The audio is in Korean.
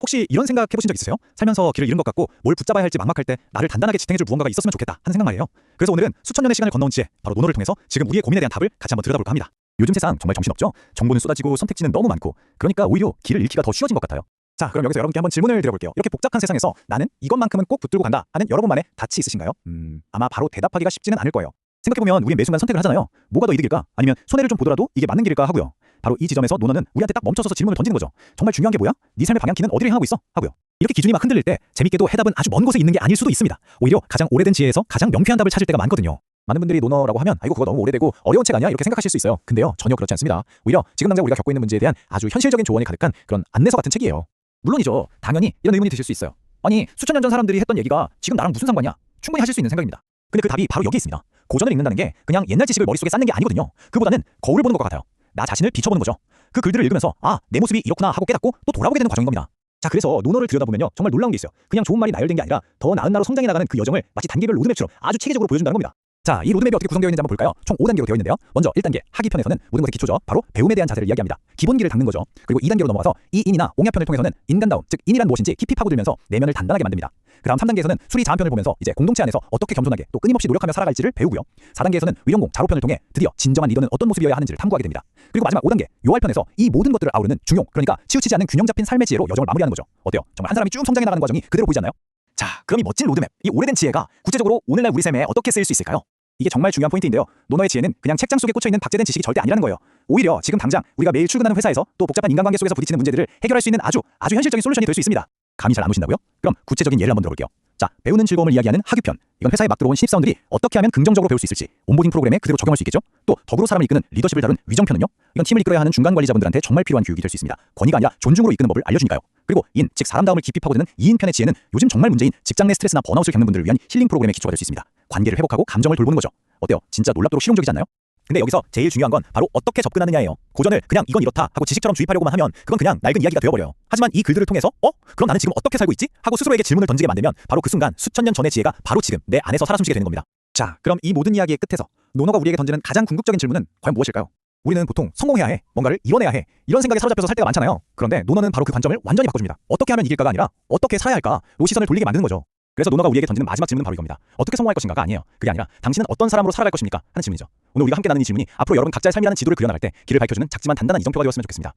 혹시 이런 생각 해보신 적 있으세요? 살면서 길을 잃은 것 같고 뭘 붙잡아야 할지 막막할 때 나를 단단하게 지탱해줄 무언가가 있었으면 좋겠다 하는 생각 말이에요. 그래서 오늘은 수천 년의 시간을 건너온 지혜 바로 논어를 통해서 지금 우리의 고민에 대한 답을 같이 한번 들여다볼까 합니다. 요즘 세상 정말 정신없죠? 정보는 쏟아지고 선택지는 너무 많고 그러니까 오히려 길을 잃기가 더 쉬워진 것 같아요. 자 그럼 여기서 여러분께 한번 질문을 드려볼게요. 이렇게 복잡한 세상에서 나는 이것만큼은 꼭 붙들고 간다 하는 여러분만의 닻이 있으신가요? 음 아마 바로 대답하기가 쉽지는 않을 거예요. 생각해보면 우린 매 순간 선택을 하잖아요. 뭐가 더 이득일까? 아니면 손해를 좀 보더라도 이게 맞는 길일까 하고요. 바로 이 지점에서 논어는 우리한테 딱 멈춰서서 질문을 던지는 거죠. 정말 중요한 게 뭐야? 네 삶의 방향키는 어디를 향하고 있어? 하고요. 이렇게 기준이 막 흔들릴 때 재밌게도 해답은 아주 먼 곳에 있는 게 아닐 수도 있습니다. 오히려 가장 오래된 지혜에서 가장 명쾌한 답을 찾을 때가 많거든요. 많은 분들이 논어라고 하면 아이고 그거 너무 오래되고 어려운 책 아니야 이렇게 생각하실 수 있어요. 근데요 전혀 그렇지 않습니다. 오히려 지금 당장 우리가 겪고 있는 문제에 대한 아주 현실적인 조언이 가득한 그런 안내서 같은 책이에요. 물론이죠. 당연히 이런 의문이 드실 수 있어요. 아니 수천 년 전 사람들이 했던 얘기가 지금 나랑 무슨 상관이야? 충분히 하실 수 있는 생각입니다. 근데 그 답이 바로 여기 있습니다. 고전을 읽는다는 게 그냥 옛날 지식을 머릿속에 쌓는 게 아니거든요. 그보다는 거울을 보는 것 같아요. 나 자신을 비춰보는 거죠. 그 글들을 읽으면서 아, 내 모습이 이렇구나 하고 깨닫고 또 돌아보게 되는 과정인 겁니다. 자, 그래서 논어를 들여다보면요. 정말 놀라운 게 있어요. 그냥 좋은 말이 나열된 게 아니라 더 나은 나로 성장해 나가는 그 여정을 마치 단계별 로드맵처럼 아주 체계적으로 보여준다는 겁니다. 자, 이 로드맵이 어떻게 구성되어 있는지 한번 볼까요? 총 5단계로 되어 있는데요. 먼저 1단계 하기 편에서는 모든 것의 기초죠. 바로 배움에 대한 자세를 이야기합니다. 기본기를 닦는 거죠. 그리고 2단계로 넘어가서 이 인이나 옹야 편을 통해서는 인간다움, 즉 인이란 무엇인지 깊이 파고들면서 내면을 단단하게 만듭니다. 그다음 3단계에서는 수리 자한 편을 보면서 이제 공동체 안에서 어떻게 겸손하게 또 끊임없이 노력하며 살아갈지를 배우고요. 4단계에서는 위령공 자로 편을 통해 드디어 진정한 리더는 어떤 모습이어야 하는지를 탐구하게 됩니다. 그리고 마지막 5단계 요할 편에서 이 모든 것들을 아우르는 중용, 그러니까 치우치지 않는 균형 잡힌 삶의 지혜로 여정을 마무리하는 거죠. 어때요? 정말 한 사람이 쭉 성장해 나가는 과정이 그대로 보이지 않나요? 자, 그럼 이 멋진 로드맵, 이 오래된 지혜가 구체적으로 오늘날 우리 삶에 어떻게 쓰일 수 있을까요? 이게 정말 중요한 포인트인데요. 논어의 지혜는 그냥 책장 속에 꽂혀 있는 박제된 지식이 절대 아니라는 거예요. 오히려 지금 당장 우리가 매일 출근하는 회사에서 또 복잡한 인간관계 속에서 부딪히는 문제들을 해결할 수 있는 아주 아주 현실적인 솔루션이 될 수 있습니다. 감이 잘 안 오신다고요? 그럼 구체적인 예를 한번 들어볼게요. 자, 배우는 즐거움을 이야기하는 학유편. 이건 회사에 막 들어온 신입사원들이 어떻게 하면 긍정적으로 배울 수 있을지 온보딩 프로그램에 그대로 적용할 수 있겠죠? 또 덕으로 사람을 이끄는 리더십을 다룬 위정편은요? 이건 팀을 이끌어야 하는 중간 관리자분들한테 정말 필요한 교육이 될 수 있습니다. 권위가 아니라 존중으로 이끄는 법을 알려주니까요. 그리고 인, 즉 사람 다움을 깊이 파고드는 이인편의 지혜는 요즘 정말 문제인 직장 내 스트레스나 번아웃을 겪는 분들을 위한 힐링 프로그램의 기초가 될 수 있습니다. 관계를 회복하고 감정을 돌보는 거죠. 어때요? 진짜 놀랍도록 실용적이지 않나요? 근데 여기서 제일 중요한 건 바로 어떻게 접근하느냐예요. 고전을 그냥 이건 이렇다 하고 지식처럼 주입하려고만 하면 그건 그냥 낡은 이야기가 되어버려요. 하지만 이 글들을 통해서 어? 그럼 나는 지금 어떻게 살고 있지? 하고 스스로에게 질문을 던지게 만들면 바로 그 순간 수천 년 전의 지혜가 바로 지금 내 안에서 살아 숨쉬게 되는 겁니다. 자, 그럼 이 모든 이야기의 끝에서 논어가 우리에게 던지는 가장 궁극적인 질문은 과연 무엇일까요? 우리는 보통 성공해야 해, 뭔가를 이뤄내야 해 이런 생각에 사로잡혀서 살 때가 많잖아요. 그런데 논어는 바로 그 관점을 완전히 바꿔줍니다. 어떻게 하면 이길까가 아니라 어떻게 살아야 할까로 시선을 돌리게 만드는 거죠. 그래서 논어가 우리에게 던지는 마지막 질문은 바로 이겁니다. 어떻게 성공할 것인가가 아니에요. 그게 아니라 당신은 어떤 사람으로 살아갈 것입니까? 하는 질문이죠. 오늘 우리가 함께 나눈 이 질문이 앞으로 여러분 각자의 삶이라는 지도를 그려나갈 때 길을 밝혀주는 작지만 단단한 이정표가 되었으면 좋겠습니다.